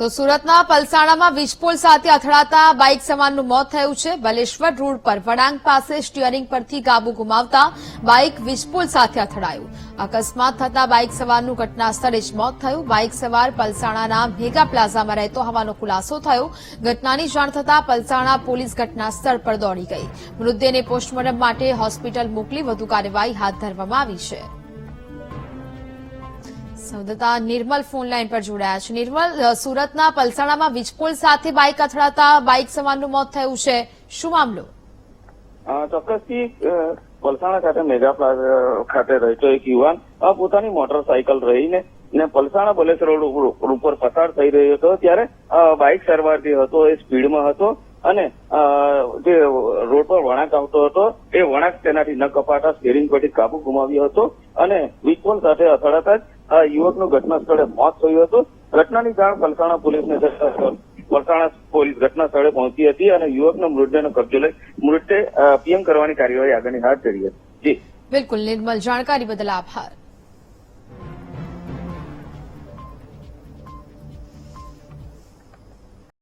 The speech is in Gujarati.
તો સુરતના પલસાણામાં વીજપોલ સાથે અથડાતા બાઇક સવારનું મોત થયું છે. બલેશ્વર રોડ પર વળાંક પાસે સ્ટીયરિંગ પરથી કાબુ ગુમાવતા બાઇક વીજપોલ સાથે અથડાયું. અકસ્માત થતા બાઇક સવારનું ઘટના સ્થળે જ મોત થયું. બાઇક સવાર પલસાણાના મેગા પ્લાઝામાં રહેતો હોવાનો ખુલાસો થયો. ઘટનાની જાણ થતાં પલસાણા પોલીસ ઘટના સ્થળ પર દોડી ગઈ. મૃતદેહને પોસ્ટમોર્ટમ માટે હોસ્પિટલ મોકલી વધુ કાર્યવાહી હાથ ધરવામાં આવી છે. સંવાદદાતા નિર્મલ ફોન લાઈન પર જોડાયા છે. નિર્મલ સુરતના પલસાણામાં વીજપોલ સાથે બાઇક અથડાતા બાઇક સવારનું મોત થયું છે. શું મામલો? ચોક્કસથી પલસાણા ખાતે મેગા ખાતે રહેતો એક યુવાન પોતાની મોટરસાયકલ રહીને, ને પલસાણા બલેસ રોડ ઉપર- પસાર થઈ રહ્યો હતો. ત્યારે બાઇક સરવારથી હતો, એ સ્પીડમાં હતો અને જે રોડ પર વળાંક આવતો હતો, એ વળાંક તેનાથી ન કપાતા સ્ટેરિંગ પરથી કાબુ ગુમાવ્યો હતો અને વીજપોલ સાથે અથડાતા જ આ યુવકનું ઘટના સ્થળે મોત થયું હતું. ઘટનાની જાણ પલસાણા પોલીસને વલસાણા પોલીસ ઘટના સ્થળે પહોંચી હતી અને યુવકનો મૃતદેહનો કબજો લઈ મૃતદેહ પીએમ કરવાની કાર્યવાહી આગળની હાથ ધરી હતી. જી. બિલકુલ, નિર્મલ જાણકારી બદલ આભાર.